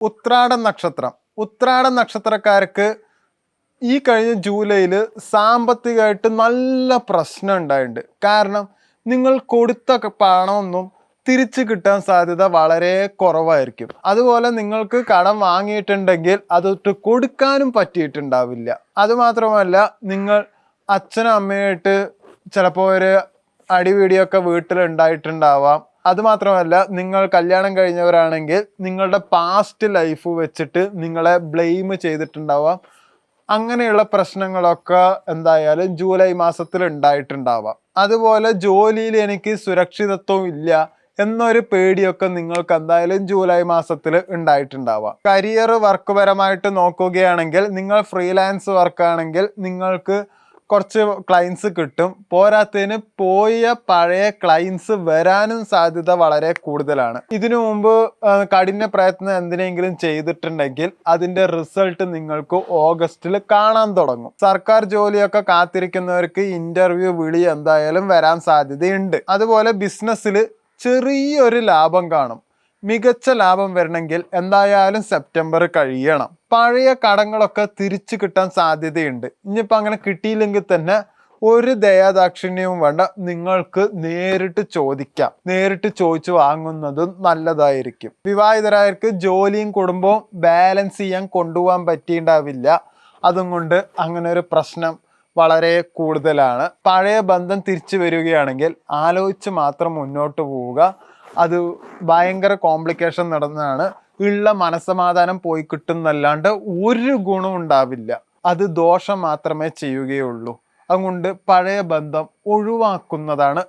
ഉത്രാടം നക്ഷത്രം. ഉത്രാടം നക്ഷത്രക്കാർക്ക് ഈ കഴിഞ്ഞ ജൂലൈയിൽ സാമ്പത്തികമായിട്ട് നല്ല പ്രശ്നം ഉണ്ടായിട്ടുണ്ട്. കാരണം നിങ്ങൾ കൊടുത്ത പണമൊന്നും തിരിച്ചു കിട്ടാൻ സാധ്യത വളരെ കുറവായിരിക്കും. അതുപോലെ നിങ്ങൾക്ക് കടം വാങ്ങിയിട്ടുണ്ടെങ്കിൽ അതൊട്ട് കൊടുക്കാനും പറ്റിയിട്ടുണ്ടാവില്ല. അതുമാത്രമല്ല നിങ്ങൾ അച്ഛനും അമ്മയായിട്ട് ചിലപ്പോൾ ഒരു അടിപിടിയൊക്കെ വീട്ടിലുണ്ടായിട്ടുണ്ടാവാം. അതുമാത്രമല്ല നിങ്ങൾ കല്യാണം കഴിഞ്ഞവരാണെങ്കിൽ നിങ്ങളുടെ പാസ്റ്റ് ലൈഫ് വെച്ചിട്ട് നിങ്ങളെ ബ്ലെയിം ചെയ്തിട്ടുണ്ടാവാം. അങ്ങനെയുള്ള പ്രശ്നങ്ങളൊക്കെ എന്തായാലും ജൂലൈ മാസത്തിൽ ഉണ്ടായിട്ടുണ്ടാവാം. അതുപോലെ ജോലിയിൽ എനിക്ക് സുരക്ഷിതത്വം ഇല്ല എന്നൊരു പേടിയൊക്കെ നിങ്ങൾക്ക് എന്തായാലും ജൂലൈ മാസത്തിൽ ഉണ്ടായിട്ടുണ്ടാവാം. കരിയർ വർക്ക് പരമായിട്ട് നോക്കുകയാണെങ്കിൽ നിങ്ങൾ ഫ്രീലാൻസ് വർക്കാണെങ്കിൽ നിങ്ങൾക്ക് കുറച്ച് ക്ലയൻസ് കിട്ടും. പോരാത്തതിന് പോയ പഴയ ക്ലയൻസ് വരാനും സാധ്യത വളരെ കൂടുതലാണ്. ഇതിനു മുമ്പ് കഠിന പ്രയത്നം എന്തിനെങ്കിലും ചെയ്തിട്ടുണ്ടെങ്കിൽ അതിന്റെ റിസൾട്ട് നിങ്ങൾക്ക് ഓഗസ്റ്റിൽ കാണാൻ തുടങ്ങും. സർക്കാർ ജോലിയൊക്കെ കാത്തിരിക്കുന്നവർക്ക് ഇന്റർവ്യൂ വിളി എന്തായാലും വരാൻ സാധ്യതയുണ്ട്. അതുപോലെ ബിസിനസ്സിൽ ചെറിയൊരു ലാഭം കാണും. മികച്ച ലാഭം വരണമെങ്കിൽ എന്തായാലും സെപ്റ്റംബർ കഴിയണം. പഴയ കടങ്ങളൊക്കെ തിരിച്ചു കിട്ടാൻ സാധ്യതയുണ്ട്. ഇനിയിപ്പോൾ അങ്ങനെ കിട്ടിയില്ലെങ്കിൽ തന്നെ ഒരു ദയാദാക്ഷിണ്യവും വേണ്ട. നിങ്ങൾക്ക് നേരിട്ട് ചോദിക്കാം. നേരിട്ട് ചോദിച്ചു വാങ്ങുന്നതും നല്ലതായിരിക്കും. വിവാഹിതരായവർക്ക് ജോലിയും കുടുംബവും ബാലൻസ് ചെയ്യാൻ കൊണ്ടുപോകാൻ പറ്റിയിട്ടുണ്ടാവില്ല അതും കൊണ്ട് അങ്ങനെ ഒരു പ്രശ്നം വളരെ കൂടുതലാണ്. പഴയ ബന്ധം തിരിച്ചു വരികയാണെങ്കിൽ ആലോചിച്ച് മാത്രം മുന്നോട്ട് പോവുക. അത് ഭയങ്കര കോംപ്ലിക്കേഷൻ നടന്നതാണ്. ഉള്ള മനസ്സമാധാനം പോയി കിട്ടുന്നല്ലാണ്ട് ഒരു ഗുണം ഉണ്ടാവില്ല. അത് ദോഷം മാത്രമേ ചെയ്യുകയുള്ളൂ. അതുകൊണ്ട് പഴയ ബന്ധം ഒഴിവാക്കുന്നതാണ്